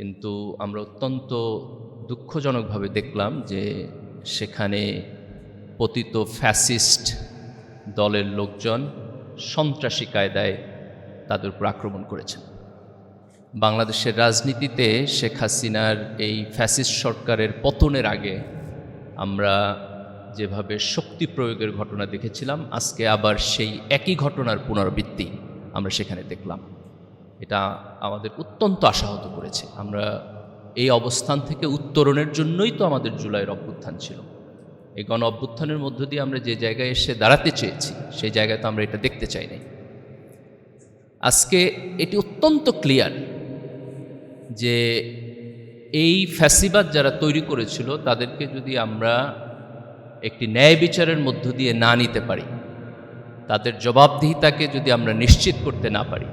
কিন্তু আমরা অত্যন্ত দুঃখজনকভাবে দেখলাম যে সেখানে পতিত ফ্যাসিস্ট দলের লোকজন সন্ত্রাসী কায়দায় তাদের উপর আক্রমণ করেছেন। বাংলাদেশের রাজনীতিতে শেখ হাসিনার এই ফ্যাসিস্ট সরকারের পতনের আগে আমরা যেভাবে শক্তি প্রয়োগের ঘটনা দেখেছিলাম, আজকে আবার সেই একই ঘটনার পুনরাবৃত্তি আমরা সেখানে দেখলাম। এটা আমাদের অত্যন্ত আশাহত করেছে। আমরা এই অবস্থান থেকে উত্তরণের জন্যই তো আমাদের জুলাইয়ের অভ্যুত্থান ছিল। এই গণ অভ্যুত্থানের মধ্য দিয়ে আমরা যে জায়গায় এসে দাঁড়াতে চেয়েছি, সেই জায়গায় তো আমরা এটা দেখতে চাই নাই। আজকে এটি অত্যন্ত ক্লিয়ার যে এই ফ্যাসিবাদ যারা তৈরি করেছিল, তাদেরকে যদি আমরা একটি ন্যায় বিচারের মধ্য দিয়ে না নিতে পারি, তাদের জবাবদিহিতাকে যদি আমরা নিশ্চিত করতে না পারি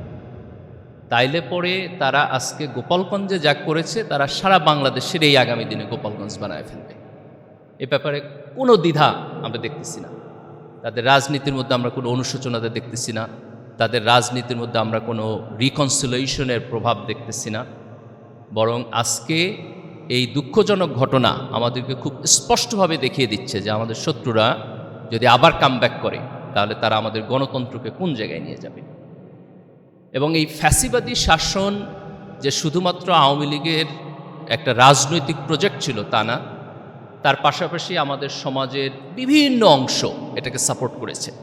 তাইলে পরে তারা আজকে গোপালগঞ্জে যা করেছে, তারা সারা বাংলাদেশের এই আগামী দিনে গোপালগঞ্জ বানায় ফেলবে। এ ব্যাপারে কোনো দ্বিধা আমরা দেখতেছি না। তাদের রাজনীতির মধ্যে আমরা কোনো অনুশোচনাতে দেখতেছি না। তাদের রাজনীতির মধ্যে আমরা কোনো রিকনসিলেশনের প্রভাব দেখতেছি না। বরং আজকে এই দুঃখজনক ঘটনা আমাদেরকে খুব স্পষ্টভাবে দেখিয়ে দিচ্ছে যে আমাদের শত্রুরা যদি আবার কামব্যাক করে, তাহলে তারা আমাদের গণতন্ত্রকে কোন জায়গায় নিয়ে যাবে? এবং এই ফ্যাসিবাদী শাসন যে শুধুমাত্র আওয়ামী লীগের একটা রাজনৈতিক প্রজেক্ট ছিল তা না, তার পাশাপাশি আমাদের সমাজের বিভিন্ন অংশ এটাকে সাপোর্ট করেছে।